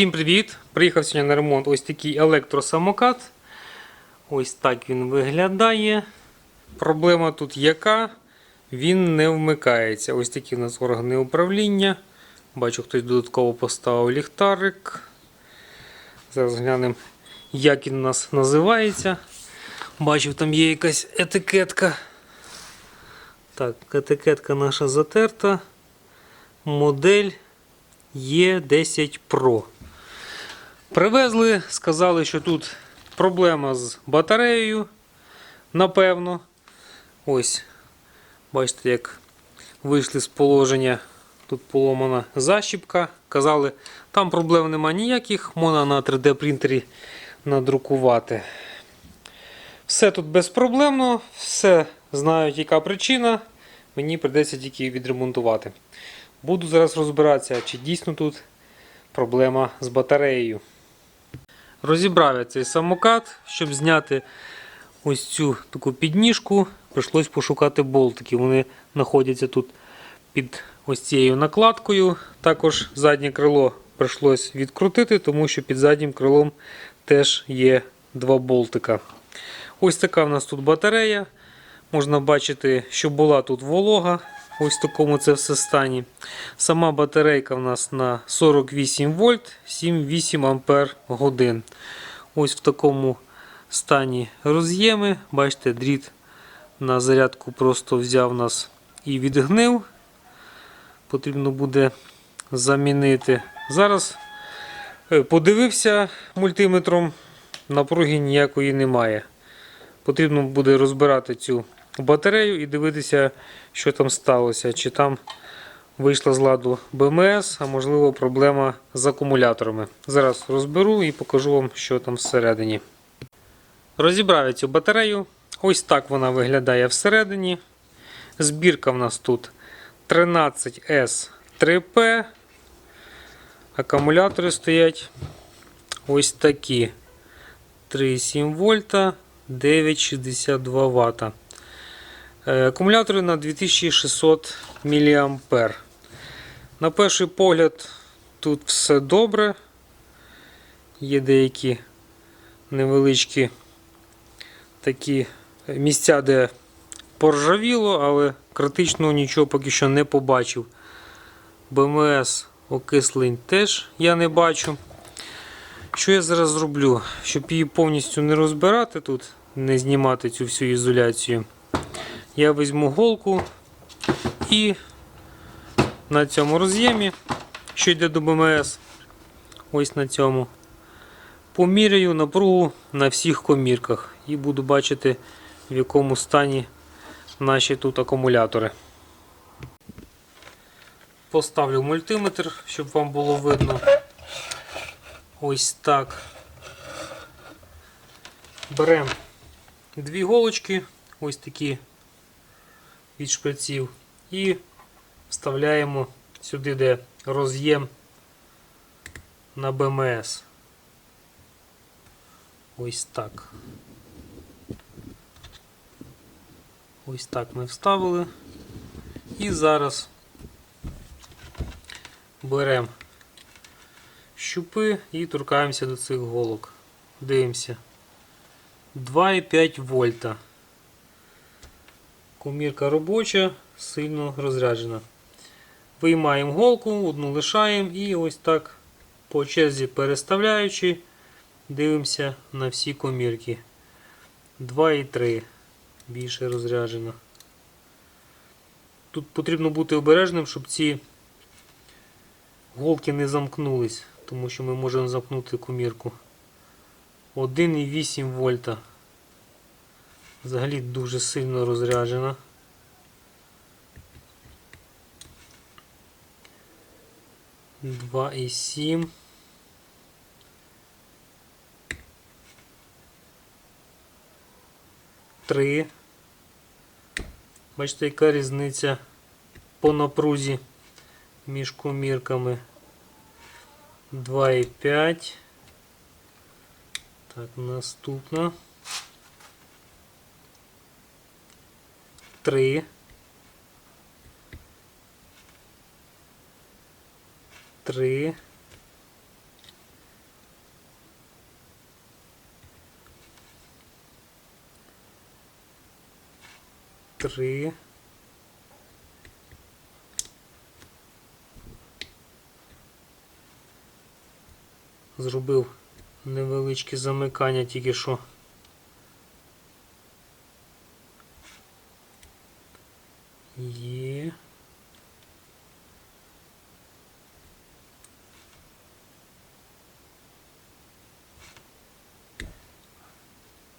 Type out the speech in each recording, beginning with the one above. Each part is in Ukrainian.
Всім привіт! Приїхав сьогодні на ремонт ось такий електросамокат. Ось так він виглядає. Проблема тут яка? Він не вмикається. Ось такі у нас органи управління. Бачу, хтось додатково поставив ліхтарик. Зараз глянемо, як він у нас називається. Бачив, там є якась етикетка. Так, етикетка наша затерта. Модель Е10 Pro. Привезли, сказали, що тут проблема з батареєю. Напевно. Ось, бачите, як вийшли з положення. Тут поломана защіпка. Казали, там проблем нема ніяких, можна на 3D принтері надрукувати. Все тут безпроблемно, все знають, яка причина. Мені прийдеться тільки відремонтувати. Буду зараз розбиратися, чи дійсно тут проблема з батареєю. Розібрав я цей самокат, щоб зняти ось цю таку підніжку, прийшлось пошукати болтики. Вони знаходяться тут під ось цією накладкою. Також заднє крило прийшлось відкрутити, тому що під заднім крилом теж є два болтика. Ось така в нас тут батарея. Можна бачити, що була тут волога. Ось в такому це все стані. Сама батарейка в нас на 48 вольт, 7-8 ампер годин. Ось в такому стані роз'єми. Бачите, дріт на зарядку просто взяв нас і відгнив. Потрібно буде замінити. Зараз е, подивився мультиметром, напруги ніякої немає. Потрібно буде розбирати цю батарею і дивитися, що там сталося. Чи там вийшла з ладу БМС, а можливо проблема з акумуляторами. Зараз розберу і покажу вам, що там всередині. Розібрав я цю батарею. Ось так вона виглядає всередині. Збірка в нас тут 13S3P. Акумулятори стоять ось такі. 3,7 вольта, 9,62 Вт. Е, Акумулятори на 2600 мА. На перший погляд, тут все добре. Є деякі невеличкі такі місця, де поржавіло, але критично нічого поки що не побачив. БМС окислень теж я не бачу. Що я зараз зроблю? Щоб її повністю не розбирати тут, не знімати цю всю ізоляцію, я візьму голку і на цьому роз'ємі, що йде до БМС, ось на цьому, поміряю напругу на всіх комірках і буду бачити, в якому стані наші тут акумулятори. Поставлю мультиметр, щоб вам було видно. Ось так. Беремо дві голочки, ось такі від шприців, і вставляємо сюди, де роз'єм на БМС. Ось так. Ось так ми вставили. І зараз беремо щупи і торкаємося до цих голок. Дивимося. 2,5 вольта. Комірка робоча, сильно розряджена. Виймаємо голку, одну лишаємо і ось так по черзі переставляючи, дивимося на всі комірки. 2,3 більше розряджена. Тут потрібно бути обережним, щоб ці голки не замкнулись, тому що ми можемо замкнути комірку. 1,8 вольта. Взагалі дуже сильно розряджена. Два і сім. Три. Бачите, яка різниця по напрузі між комірками. 2,5. Так, наступна. 3. 3. 3. Зробив невеличке замикання тільки що.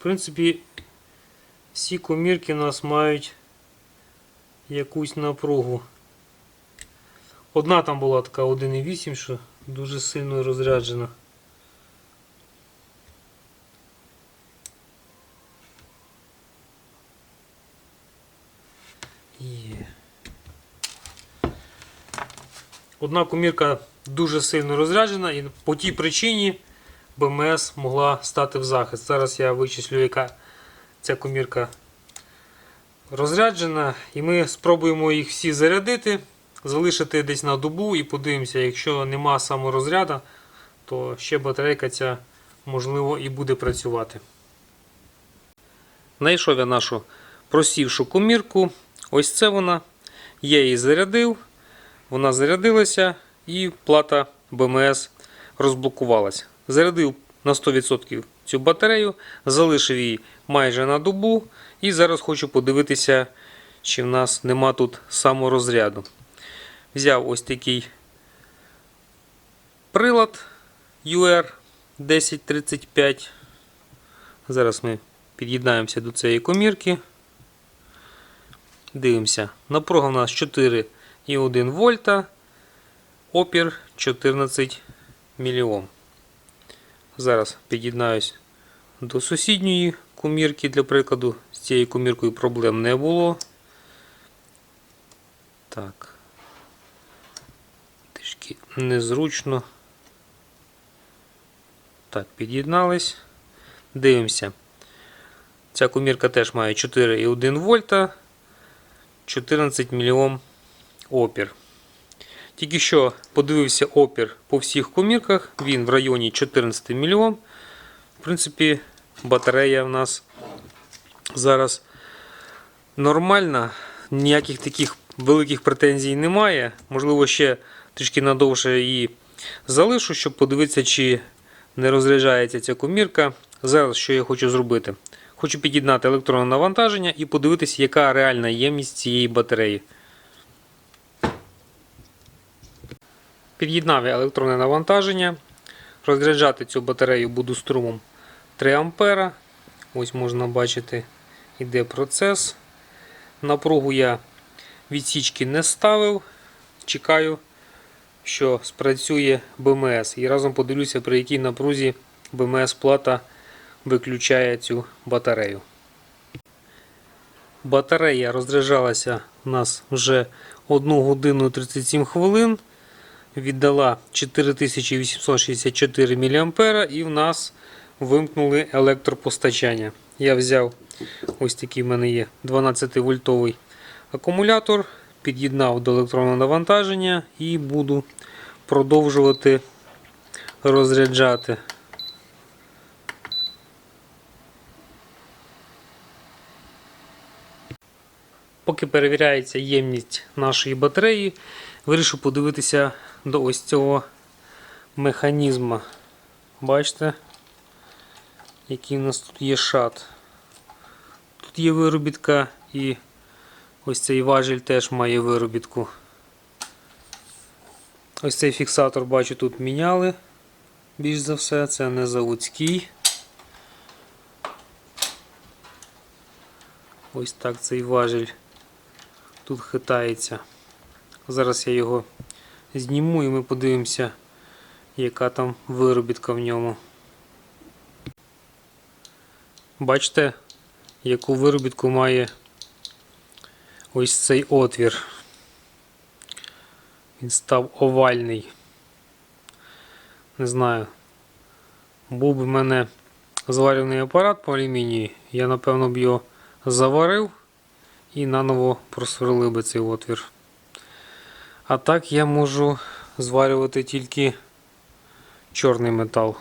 В принципі, всі комірки у нас мають якусь напругу. Одна там була така 1,8, що дуже сильно розряджена. Є. Одна комірка дуже сильно розряджена і по тій причині БМС могла стати в захист. Зараз я вичислю, яка ця комірка розряджена, і ми спробуємо їх всі зарядити, залишити десь на добу і подивимося, якщо нема саморозряду, то ще батарейка ця можливо і буде працювати. Знайшов я нашу просівшу комірку. Ось це вона. Я її зарядив, вона зарядилася і плата БМС розблокувалась. Зарядив на 100% цю батарею, залишив її майже на добу. І зараз хочу подивитися, чи в нас нема тут саморозряду. Взяв ось такий прилад UR 1035. Зараз ми під'єднаємося до цієї комірки. Дивимося. Напруга у нас 4,1 вольта. Опір 14 мільйом. Зараз під'єднаюсь до сусідньої комірки, для прикладу. З цією коміркою проблем не було. Так. Трішки незручно. Так, під'єднались. Дивимося. Ця комірка теж має 4,1 вольта, 14 мільйом опір. Тільки що подивився опір по всіх комірках, він в районі 14 мільйом. В принципі, батарея в нас зараз нормальна, ніяких таких великих претензій немає. Можливо, ще трішки надовше її залишу, щоб подивитися, чи не розряджається ця комірка. Зараз що я хочу зробити? Хочу під'єднати електронне навантаження і подивитися, яка реальна ємність цієї батареї. Під'єднав я електронне навантаження. Розряджати цю батарею буду струмом 3 А. Ось можна бачити, йде процес. Напругу я відсічки не ставив. Чекаю, що спрацює БМС. І разом подивлюся, при якій напрузі БМС плата виключає цю батарею. Батарея розряджалася у нас вже 1 годину 37 хвилин. Віддала 4864 мА і в нас вимкнули електропостачання. Я взяв ось такий в мене є 12 вольтовий акумулятор, під'єднав до електронного навантаження і буду продовжувати розряджати. Поки перевіряється ємність нашої батареї, вирішив подивитися до ось цього механізму. Бачите, який у нас тут є шат. Тут є виробітка і ось цей важіль теж має виробітку. Ось цей фіксатор, бачу, тут міняли більш за все, це не заводський. Ось так цей важіль тут хитається. Зараз я його зніму і ми подивимося, яка там виробітка в ньому. Бачите, яку виробітку має ось цей отвір. Він став овальний. Не знаю. Був би в мене зварюваний апарат по алюмінію, я напевно б його заварив і наново просверлив би цей отвір. А так я можу зварювати тільки чорний метал.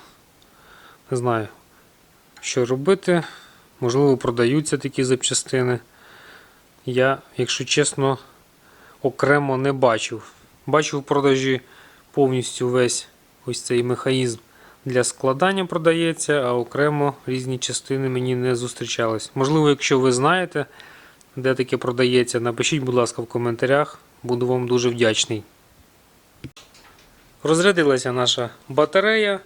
Не знаю, що робити. Можливо, продаються такі запчастини. я, якщо чесно, окремо не бачив. Бачив в продажі повністю весь ось цей механізм для складання продається, а окремо різні частини мені не зустрічались. Можливо, якщо ви знаєте, де таке продається, напишіть, будь ласка, в коментарях. Буду вам дуже вдячний. Розрядилася наша батарея.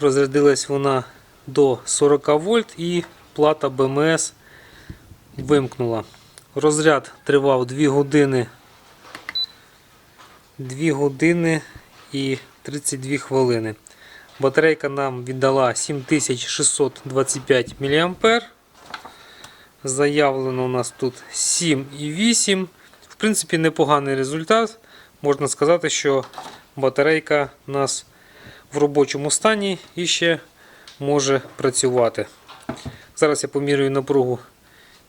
Розрядилась вона до 40 вольт і плата БМС вимкнула. Розряд тривав 2 години 2 години і 32 хвилини. Батарейка нам віддала 7625 мА. Заявлено у нас тут 7,8. Принципі, непоганий результат. Можна сказати, що батарейка у нас в робочому стані і ще може працювати. Зараз я помірюю напругу,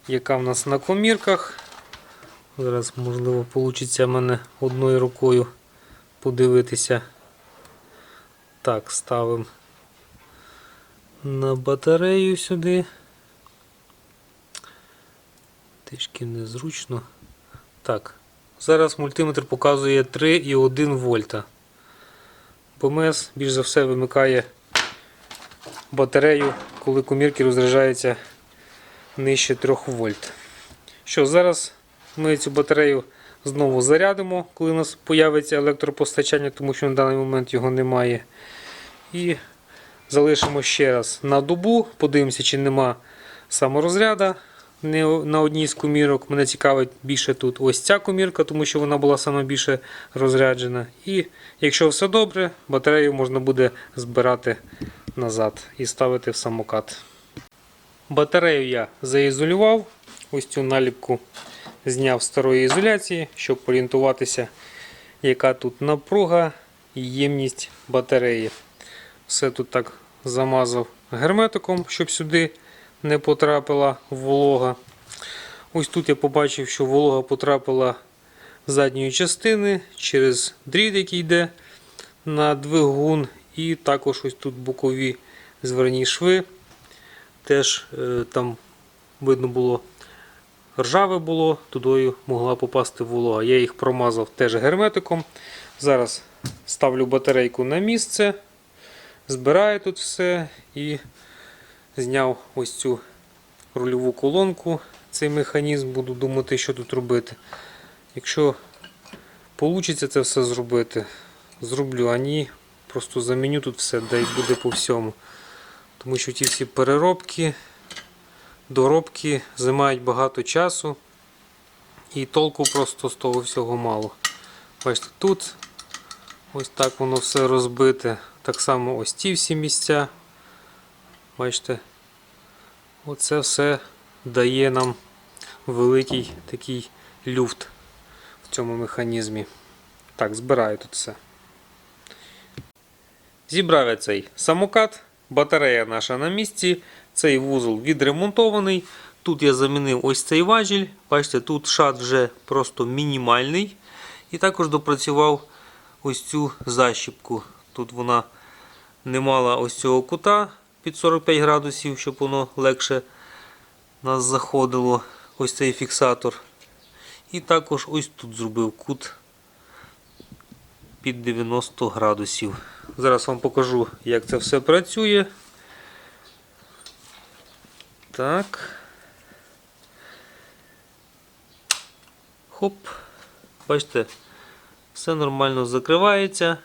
яка в нас на комірках. Зараз, можливо, вийде мене одною рукою подивитися. Так, ставимо на батарею сюди. Трішки незручно. Так, зараз мультиметр показує 3,1 вольта. БМС більш за все вимикає батарею, коли комірки розряджаються нижче 3 вольт. Що, зараз ми цю батарею знову зарядимо, коли у нас появиться електропостачання, тому що на даний момент його немає. І залишимо ще раз на добу, подивимося, чи нема саморозряда не на одній з комірок. Мене цікавить більше тут ось ця комірка, тому що вона була саме більше розряджена. І якщо все добре, батарею можна буде збирати назад і ставити в самокат. Батарею я заізолював. Ось цю наліпку зняв з старої ізоляції, щоб орієнтуватися, яка тут напруга і ємність батареї. Все тут так замазав герметиком, щоб сюди не потрапила волога. Ось тут я побачив, що волога потрапила з задньої частини через дріт, який йде на двигун, і також ось тут бокові зверні шви. Теж е, там видно було ржаве було, тудою могла попасти волога. Я їх промазав теж герметиком. Зараз ставлю батарейку на місце, збираю тут все і зняв ось цю рульову колонку, цей механізм, буду думати, що тут робити. Якщо вийде це все зробити, зроблю, а ні, просто заміню тут все, да й буде по всьому. Тому що ті всі переробки, доробки займають багато часу і толку просто з того всього мало. Бачите, тут ось так воно все розбите. Так само ось ті всі місця. Бачите, оце все дає нам великий такий люфт в цьому механізмі. Так, збираю тут все. Зібрав я цей самокат, батарея наша на місці, цей вузол відремонтований. Тут я замінив ось цей важіль. Бачите, тут шат вже просто мінімальний. І також допрацював ось цю защіпку. Тут вона не мала ось цього кута під 45 градусів, щоб воно легше нас заходило. Ось цей фіксатор. І також ось тут зробив кут під 90 градусів. Зараз вам покажу, як це все працює. Так. Хоп. Бачите, все нормально закривається.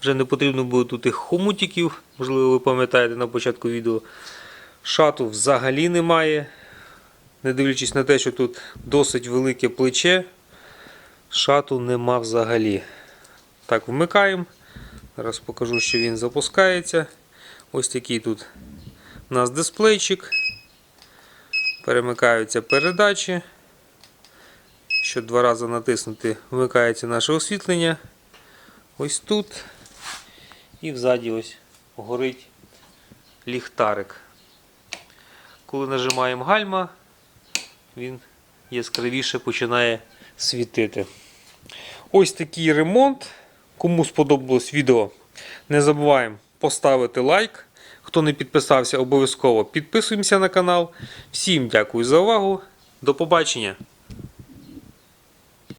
Вже не потрібно буде тут тих хомутиків, можливо, ви пам'ятаєте на початку відео. Шату взагалі немає. Не дивлячись на те, що тут досить велике плече, шату нема взагалі. Так, вмикаємо. Зараз покажу, що він запускається. Ось такий тут у нас дисплейчик. Перемикаються передачі. Що два рази натиснути, вмикається наше освітлення. Ось тут. І взаді ось горить ліхтарик. Коли нажимаємо гальма, він яскравіше починає світити. Ось такий ремонт. Кому сподобалось відео, не забуваємо поставити лайк. Хто не підписався, обов'язково підписуємося на канал. Всім дякую за увагу До побачення!